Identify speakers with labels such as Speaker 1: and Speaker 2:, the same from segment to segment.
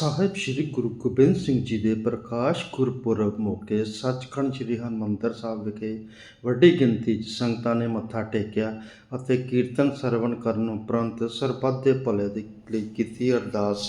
Speaker 1: ਸਾਹਿਬ ਸ੍ਰੀ ਗੁਰੂ ਗੋਬਿੰਦ ਸਿੰਘ ਜੀ ਦੇ ਪ੍ਰਕਾਸ਼ ਗੁਰਪੁਰਬ ਮੌਕੇ ਸੱਚਖੰਡ ਸ੍ਰੀ ਹਰਿਮੰਦਰ ਸਾਹਿਬ ਵਿਖੇ ਵੱਡੀ ਗਿਣਤੀ 'ਚ ਸੰਗਤਾਂ ਨੇ ਮੱਥਾ ਟੇਕਿਆ ਅਤੇ ਕੀਰਤਨ ਸਰਵਣ ਕਰਨ ਉਪਰੰਤ ਸਰਬੱਤ ਦੇ ਭਲੇ ਦੇ ਲਈ ਕੀਤੀ ਅਰਦਾਸ।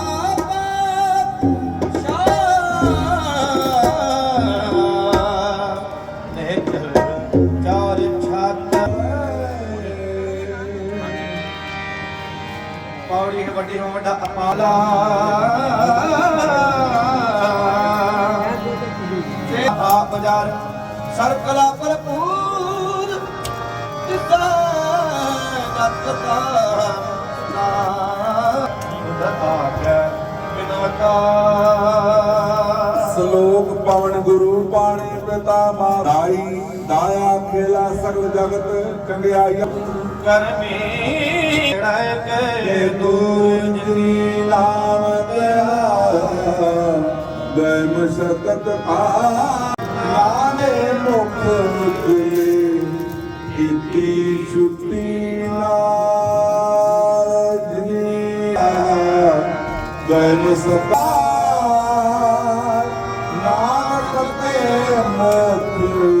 Speaker 2: ਪੌੜੀ ਹੈ ਵੱਡੀ ਹੋ ਵੱਡਾ ਅਪਾਲਾ। ਤੇ ਆ ਬਾਜ਼ਾਰ ਸਰਕਲਾ ਭਰਪੂਰ ਜਿਸਾ ਨਤ ਨਾ। ਦਤਾ ਕੇ ਬਿਨਵਤਾ
Speaker 3: ਸ਼ਲੋਕ ਪਵਨ ਗੁਰੂ ਪਾਣੀ ਪਿਤਾ ਮਾਈ ਦਾਇਆ ਖੇਲਾ ਸਗਲ ਜਗਤ ਚੰਗਿਆਈ।
Speaker 2: ਕਰਮੀ ਰੈ ਕੇ
Speaker 3: ਇਹ ਦੂਰ ਜੀ ਨਾਮ ਤਿਹਾਰ ਆ। ਨਾਨੇ ਮੁਖ ਮੁਕਲੇ ਕੀਤੀ ਛੁੱਟੀ ਨਾਲ ਜਨੀ ਦੇ ਨਾਨਕ ਤੇ ਮੁਖ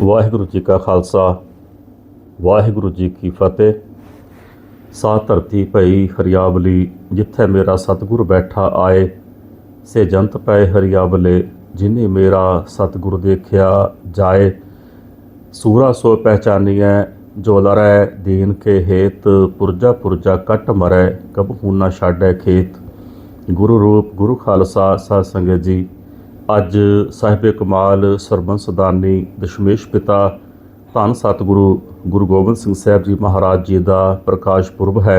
Speaker 4: ਵਾਹਿਗੁਰੂ ਜੀ ਕਾ ਖਾਲਸਾ, ਵਾਹਿਗੁਰੂ ਜੀ ਕੀ ਫਤਿਹ। ਸਾ ਧਰਤੀ ਭਈ ਹਰਿਆਵਲੀ, ਜਿੱਥੇ ਮੇਰਾ ਸਤਿਗੁਰ ਬੈਠਾ ਆਏ, ਸੇ ਜੰਤ ਪਏ ਹਰਿਆਵਲੇ, ਜਿਨੇ ਮੇਰਾ ਸਤਿਗੁਰ ਦੇਖਿਆ ਜਾਏ। ਸੂਰਾ ਸੋ ਪਹਿਚਾਨੀਐ, ਜੋ ਲਰੈ ਦੀਨ ਕੇ ਹੇਤ, ਪੁਰਜਾ ਪੁਰਜਾ ਕਟ ਮਰੈ ਕਬਹੂ ਨਾ ਛਾੜੈ ਖੇਤ। ਗੁਰੂ ਰੂਪ, ਗੁਰੂ ਖਾਲਸਾ ਸਾਧ ਸੰਗਤ ਜੀ। ਅੱਜ ਸਾਹਿਬ ਕਮਾਲ ਸਰਬੰਸ ਦਾਨੀ ਦਸ਼ਮੇਸ਼ ਪਿਤਾ ਧੰਨ ਸਤਿਗੁਰੂ ਗੁਰੂ ਗੋਬਿੰਦ ਸਿੰਘ ਸਾਹਿਬ ਜੀ ਮਹਾਰਾਜ ਜੀ ਦਾ ਪ੍ਰਕਾਸ਼ ਪੁਰਬ ਹੈ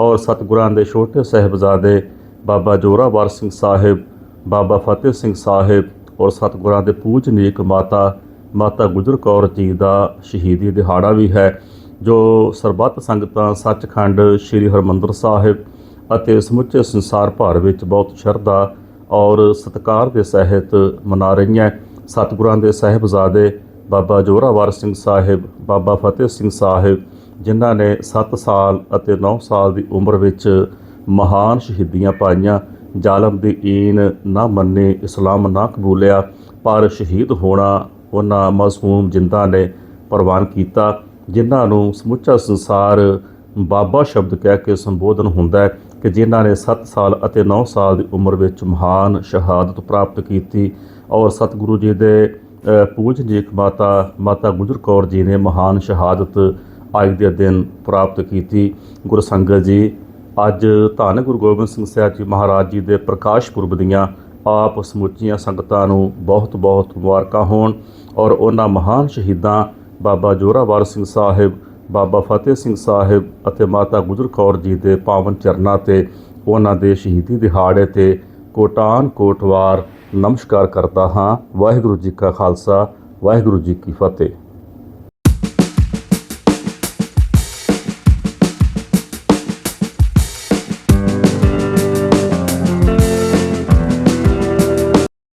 Speaker 4: ਔਰ ਸਤਿਗੁਰਾਂ ਦੇ ਛੋਟੇ ਸਾਹਿਬਜ਼ਾਦੇ ਬਾਬਾ ਜੋਰਾਵਰ ਸਿੰਘ ਸਾਹਿਬ, ਬਾਬਾ ਫਤਿਹ ਸਿੰਘ ਸਾਹਿਬ ਔਰ ਸਤਿਗੁਰਾਂ ਦੇ ਪੂਜਨੀਕ ਮਾਤਾ ਮਾਤਾ ਗੁਜਰ ਕੌਰ ਜੀ ਦਾ ਸ਼ਹੀਦੀ ਦਿਹਾੜਾ ਵੀ ਹੈ, ਜੋ ਸਰਬੱਤ ਸੰਗਤਾਂ ਸੱਚਖੰਡ ਸ੍ਰੀ ਹਰਮੰਦਰ ਸਾਹਿਬ ਅਤੇ ਸਮੁੱਚੇ ਸੰਸਾਰ ਭਰ ਵਿੱਚ ਬਹੁਤ ਸ਼ਰਧਾ ਔਰ ਸਤਿਕਾਰ ਦੇ ਸਹਿਤ ਮਨਾ ਰਹੀਆਂ ਸਤਿਗੁਰਾਂ ਦੇ ਸਾਹਿਬਜ਼ਾਦੇ ਬਾਬਾ ਜੋਰਾਵਰ ਸਿੰਘ ਸਾਹਿਬ, ਬਾਬਾ ਫਤਿਹ ਸਿੰਘ ਸਾਹਿਬ, ਜਿਨ੍ਹਾਂ ਨੇ 7 ਸਾਲ ਅਤੇ 9 ਸਾਲ ਦੀ ਉਮਰ ਵਿੱਚ ਮਹਾਨ ਸ਼ਹੀਦੀਆਂ ਪਾਈਆਂ। ਜ਼ਾਲਮ ਦੀ ਈਨ ਨਾ ਮੰਨੇ, ਇਸਲਾਮ ਨਾ ਕਬੂਲਿਆ, ਪਰ ਸ਼ਹੀਦ ਹੋਣਾ ਉਹਨਾਂ ਮਾਸੂਮ ਜਿੰਦਾਂ ਨੇ ਪ੍ਰਵਾਨ ਕੀਤਾ, ਜਿਨ੍ਹਾਂ ਨੂੰ ਸਮੁੱਚਾ ਸੰਸਾਰ ਬਾਬਾ ਸ਼ਬਦ ਕਹਿ ਕੇ ਸੰਬੋਧਨ ਹੁੰਦਾ ਹੈ। ਕਿ ਜਿਨ੍ਹਾਂ ਨੇ 7 ਸਾਲ ਅਤੇ 9 ਸਾਲ ਦੀ ਉਮਰ ਵਿੱਚ ਮਹਾਨ ਸ਼ਹਾਦਤ ਪ੍ਰਾਪਤ ਕੀਤੀ ਔਰ ਸਤਿਗੁਰੂ ਜੀ ਦੇ ਅ, ਪੂਜਨੀਕ ਮਾਤਾ ਮਾਤਾ ਗੁਜਰ ਕੌਰ ਜੀ ਨੇ ਮਹਾਨ ਸ਼ਹਾਦਤ ਅੱਜ ਦੇ ਦਿਨ ਪ੍ਰਾਪਤ ਕੀਤੀ। ਗੁਰਸੰਗਤ ਜੀ ਅੱਜ ਧੰਨ ਗੁਰੂ ਗੋਬਿੰਦ ਸਿੰਘ ਸਾਹਿਬ ਜੀ ਮਹਾਰਾਜ ਜੀ ਦੇ ਪ੍ਰਕਾਸ਼ ਪੁਰਬ ਦੀਆਂ ਆਪ ਸਮੁੱਚੀਆਂ ਸੰਗਤਾਂ ਨੂੰ ਬਹੁਤ ਬਹੁਤ ਮੁਬਾਰਕਾਂ ਹੋਣ ਔਰ ਉਹਨਾਂ ਮਹਾਨ ਸ਼ਹੀਦਾਂ ਬਾਬਾ ਜੋਰਾਵਰ ਸਿੰਘ ਸਾਹਿਬ ਬਾਬਾ ਫਤਿਹ ਸਿੰਘ ਸਾਹਿਬ ਅਤੇ ਮਾਤਾ ਗੁਜਰ ਕੌਰ ਜੀ ਦੇ ਪਾਵਨ ਚਰਨਾਂ ਤੇ ਉਹਨਾਂ ਦੇ ਸ਼ਹੀਦੀ ਦਿਹਾੜੇ ਤੇ ਕੋਟਾਨ ਕੋਟਵਾਰ ਨਮਸਕਾਰ ਕਰਦਾ ਹਾਂ। ਵਾਹਿਗੁਰੂ ਜੀ ਕਾ ਖਾਲਸਾ, ਵਾਹਿਗੁਰੂ ਜੀ ਕੀ ਫਤਿਹ।